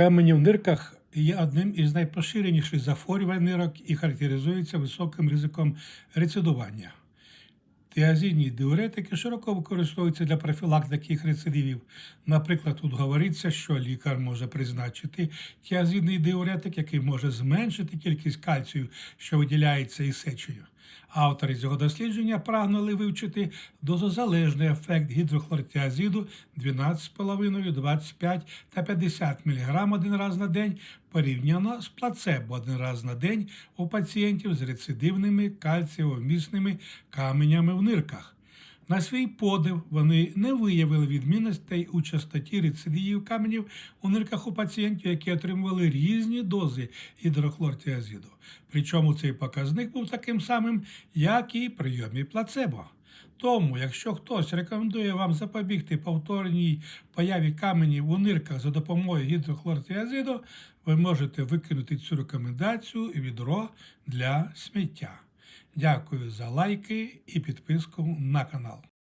Камені в нирках є одним із найпоширеніших захворювань нирок і характеризується високим ризиком рецидування. Тіазидні диуретики широко використовуються для профілактики рецидивів. Наприклад, тут говориться, що лікар може призначити тіазидний диуретик, який може зменшити кількість кальцію, що виділяється із сечею. Автори цього дослідження прагнули вивчити дозозалежний ефект гідрохлортіазиду 12,5, 25 та 50 мг один раз на день порівняно з плацебо один раз на день у пацієнтів з рецидивними кальцієвомісними каменями в нирках. На свій подив вони не виявили відмінностей у частоті рецидивів каменів у нирках у пацієнтів, які отримували різні дози гідрохлортіазиду. Причому цей показник був таким самим, як і при прийомі плацебо. Тому, якщо хтось рекомендує вам запобігти повторній появі каменів у нирках за допомогою гідрохлортіазиду, ви можете викинути цю рекомендацію відро для сміття. Дякую за лайки і підписку на канал.